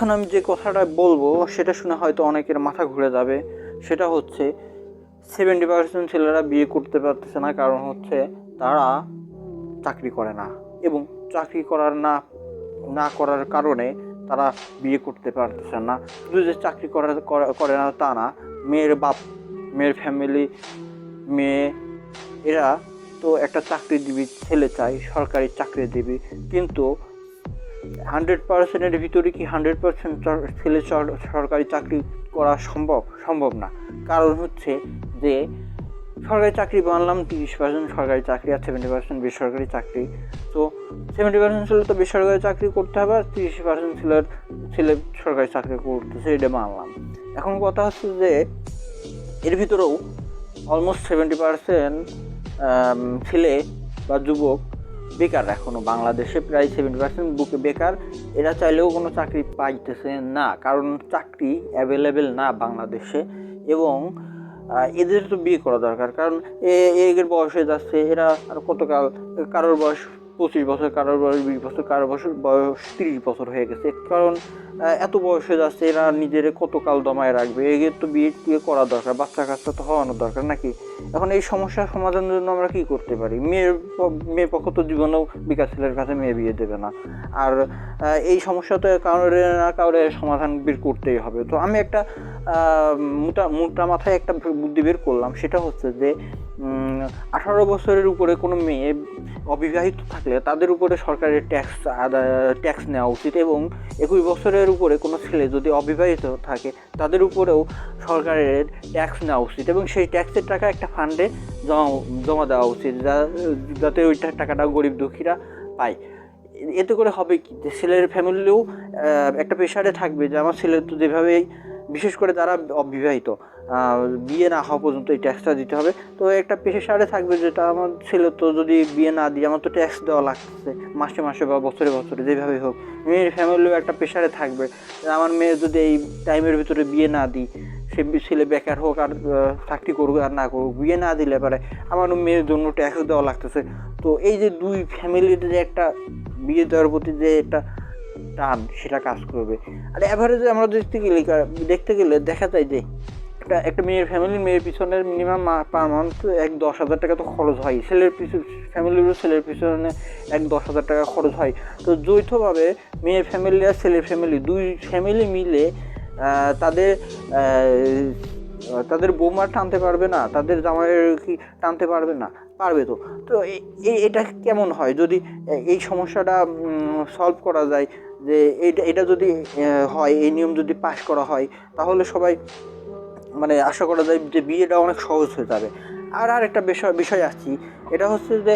এখন আমি যে কথাটা বলব, সেটা শুনে হয়তো অনেকের মাথা ঘুরে যাবে। সেটা হচ্ছে সেভেন্টি পার্সেন্ট ছেলেরা বিয়ে করতে পারতেছে না, কারণ হচ্ছে তারা চাকরি করে না। এবং চাকরি করার না না করার কারণে তারা বিয়ে করতে পারতেছে না। শুধু যে চাকরি করার, করা- না, তা না, মেয়ের বাপ, মেয়ের ফ্যামিলি মেয়ে, এরা তো একটা চাকরিজীবী ছেলে চাই, সরকারি চাকরিজীবী। কিন্তু হান্ড্রেড পার্সেন্টের ভিতরে কি হান্ড্রেড পার্সেন্ট ছেলে সর- সরকারি চাকরি করা সম্ভব সম্ভব না। কারণ হচ্ছে যে, সরকারি চাকরি বানলাম, তিরিশ পার্সেন্ট সরকারি চাকরি আর সেভেন্টি পার্সেন্ট বেসরকারি চাকরি। তো সেভেন্টি পার্সেন্ট ছেলে তো বেসরকারি চাকরি করতে হবে, আর তিরিশ পার্সেন্ট ছেলের ছেলে সরকারি চাকরি করতেছে, এটা মানলাম। এখন কথা হচ্ছে যে, এর ভিতরেও অলমোস্ট সেভেন্টি পার্সেন্ট ছেলে বা যুবক বেকার এখনও বাংলাদেশে প্রায় সেভেন্টি পার্সেন্ট বুকে বেকার। এরা চাইলেও কোনো চাকরি পাইতেছে না, কারণ চাকরি অ্যাভেলেবেল না বাংলাদেশে। এবং এদের তো বিয়ে করা দরকার, কারণ এদের বয়স হয়ে যাচ্ছে, এরা আর কতকাল, কারোর বয়স পঁচিশ বছর, কারোর বয়স বিশ বছর, কারোর বছর বয়স তিরিশ বছর হয়ে গেছে। কারণ এত বয়সে যাচ্ছে, এরা নিজের কতকাল দমায় রাখবে? এদের তো বিয়ে টিয়ে করা দরকার, বাচ্চা কাচ্চা তো হওয়ানো দরকার নাকি? এখন এই সমস্যার সমাধানের জন্য আমরা কি করতে পারি? মেয়ের মেয়ের পক্ষ তো জীবনেও বিকাশ ছেলের কাছে মেয়ে বিয়ে দেবে না। আর এই সমস্যা তো কারোর না কারোর সমাধান বের করতেই হবে। তো আমি একটা মোটা মোটা মাথায় একটা বুদ্ধি বের করলাম, সেটা হচ্ছে যে আঠারো বছরের উপরে কোনো মেয়ে অবিবাহিত থাকলে তাদের উপরে সরকারের ট্যাক্স ট্যাক্স নেওয়া উচিত এবং একুশ বছরের উপরে কোনো ছেলে যদি অবিবাহিত থাকে, তাদের উপরেও সরকারের ট্যাক্স নেওয়া উচিত এবং সেই ট্যাক্সের টাকা একটা ফান্ডে জমা জমা দেওয়া উচিত যা- যাতে ওই টাকাটা গরিব দুঃখীরা পায়। এতে করে হবে কি? ছেলের ফ্যামিলিও একটা প্রেশারে থাকবে যে আমার ছেলে তো যেভাবেই বিশেষ করে যারা অবিবাহিত বিয়ে না হওয়া পর্যন্ত এই ট্যাক্সটা দিতে হবে। তো একটা প্রেশারে থাকবে যেটা আমার ছেলে তো যদি বিয়ে না দিই আমার তো ট্যাক্স দেওয়া লাগতেছে মাসে মাসে বা বছরে বছরে, যেভাবে হোক। মেয়ের ফ্যামিলিও একটা প্রেশারে থাকবে। আমার মেয়ে যদি এই টাইমের ভিতরে বিয়ে না দিই, সে ছেলে বেকার হোক আর চাকরি করুক আর না করুক, বিয়ে না দিলে পারে আমার মেয়ের জন্য ট্যাক্স দেওয়া লাগতেছে। তো এই যে দুই ফ্যামিলির যে একটা, বিয়ে দেওয়ার প্রতি যে একটা টান, সেটা কাজ করবে। আর অ্যাভারেজে আমরা দেখতে গেলে দেখতে গেলে দেখা যায় যে, একটা একটা মেয়ের ফ্যামিলির মেয়ের পিছনে মিনিমাম পার মান্থ এক দশ হাজার টাকা তো খরচ হয়। ছেলের পিছু ফ্যামিলিরও ছেলের পিছনে এক দশ হাজার টাকা খরচ হয়। তো যৌথভাবে মেয়ের ফ্যামিলি আর ছেলের ফ্যামিলি দুই ফ্যামিলি মিলে তাদের তাদের বৌমা টানতে পারবে না, তাদের জামাইয়ের কি টানতে পারবে না? পারবে তো। তো এটা কেমন হয় যদি এই সমস্যাটা সলভ করা যায়? যে এটা এটা যদি হয়, এই নিয়ম যদি পাশ করা হয়, তাহলে সবাই মানে আশা করা যায় যে বিয়েটা অনেক সহজ হয়ে যাবে। আর আর একটা বিষয় বিষয় আসছি, এটা হচ্ছে যে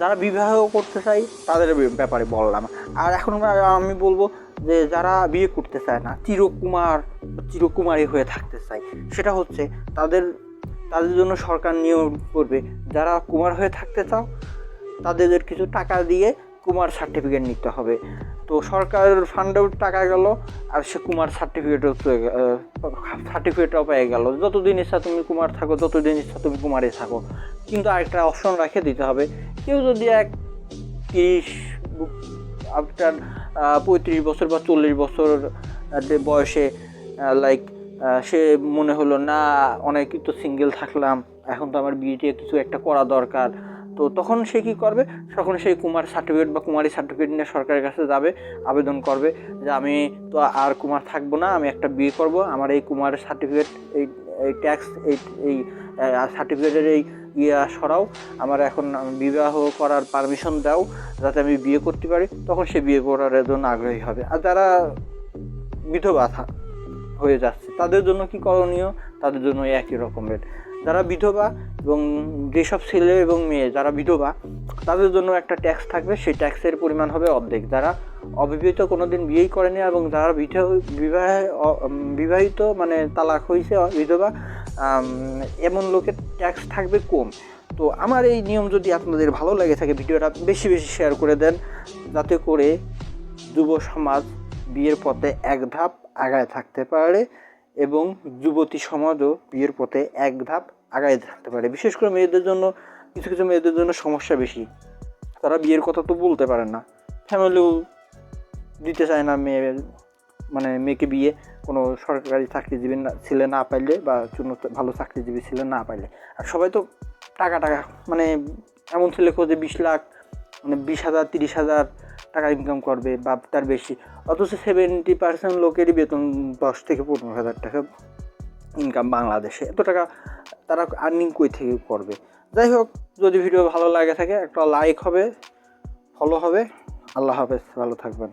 যারা বিবাহ করতে চাই তাদের ব্যাপারে বললাম। আর এখন আমি বলব যে যারা বিয়ে করতে চায় না চিরকুমার চিরকুমারী হয়ে থাকতে চায়, সেটা হচ্ছে তাদের তাদের জন্য সরকার নিয়ম করবে। যারা কুমার হয়ে থাকতে চাও, তাদের কিছু টাকা দিয়ে কুমার সার্টিফিকেট নিতে হবে। তো সরকার ফান্ডেও টাকা গেল, আর সে কুমার সার্টিফিকেটও সার্টিফিকেটও পেয়ে গেল যতদিন ইচ্ছা তুমি কুমার থাকো, ততদিন ইচ্ছা তুমি কুমারে থাকো। কিন্তু আরেকটা অপশন রাখে দিতে হবে। কেউ যদি এক তিরিশ, আফটার পঁয়ত্রিশ বছর বা চল্লিশ বছর বয়সে লাইক সে মনে হলো, না, অনেক তো সিঙ্গেল থাকলাম, এখন তো আমার বিয়েতে কিছু একটা করা দরকার। তো তখন সে কি করবে? তখন সেই কুমার সার্টিফিকেট বা কুমারী সার্টিফিকেট নিয়ে সরকারের কাছে যাবে, আবেদন করবে যে, আমি তো আর কুমার থাকব না, আমি একটা বিয়ে করব। আমার এই কুমারের সার্টিফিকেট এই এই ট্যাক্স এই এই সার্টিফিকেটের এই ইয়ে সরাও, আমার এখন বিবাহ করার পারমিশন দাও, যাতে আমি বিয়ে করতে পারি। তখন সে বিয়ে করার জন্য আগ্রহী হবে। আর যারা বিধবা হয়ে যাচ্ছে, তাদের জন্য কি করণীয়? তাদের জন্য একই রকমের। যারা বিধবা এবং যেসব ছেলে এবং মেয়ে যারা বিধবা, তাদের জন্য একটা ট্যাক্স থাকবে। সেই ট্যাক্সের পরিমাণ হবে অর্ধেক। যারা অবিবাহিত কোনো দিন বিয়েই করেনি এবং যারা বিবাহ বিবাহ বিবাহিত মানে তালাক হয়েছে বিধবা এমন লোকের ট্যাক্স থাকবে কম। তো আমার এই নিয়ম যদি আপনাদের ভালো লাগে থাকে, ভিডিওটা বেশি বেশি শেয়ার করে দেন, যাতে করে যুব সমাজ বিয়ের পথে এক ধাপ আগায় থাকতে পারে এবং যুবতী সমাজও বিয়ের পথে এক ধাপ আগায় থাকতে পারে। বিশেষ করে মেয়েদের জন্য, কিছু কিছু মেয়েদের জন্য সমস্যা বেশি। তারা বিয়ের কথা তো বলতে পারে না। ফ্যামিলিও দিতে চায় না মেয়ে মানে মেয়েকে বিয়ে কোনো সরকারি চাকরিজীবী না ছেলে না পাইলে বা কোনো ভালো চাকরিজীবী ছেলে না পাইলে। আর সবাই তো টাকা টাকা মানে এমন ছেলে খোঁজে বিশ লাখ মানে বিশ হাজার, তিরিশ হাজার টাকা ইনকাম করবে বা তার বেশি। অথচ সেভেন্টি পার্সেন্ট লোকেরই বেতন দশ থেকে পনেরো হাজার টাকা ইনকাম বাংলাদেশে। এত টাকা তারা আর্নিং কই থেকে করবে? যাই হোক, যদি ভিডিও ভালো লাগে থাকে একটা লাইক হবে ফলো হবে। আল্লাহ হাফেজ, ভালো থাকবেন।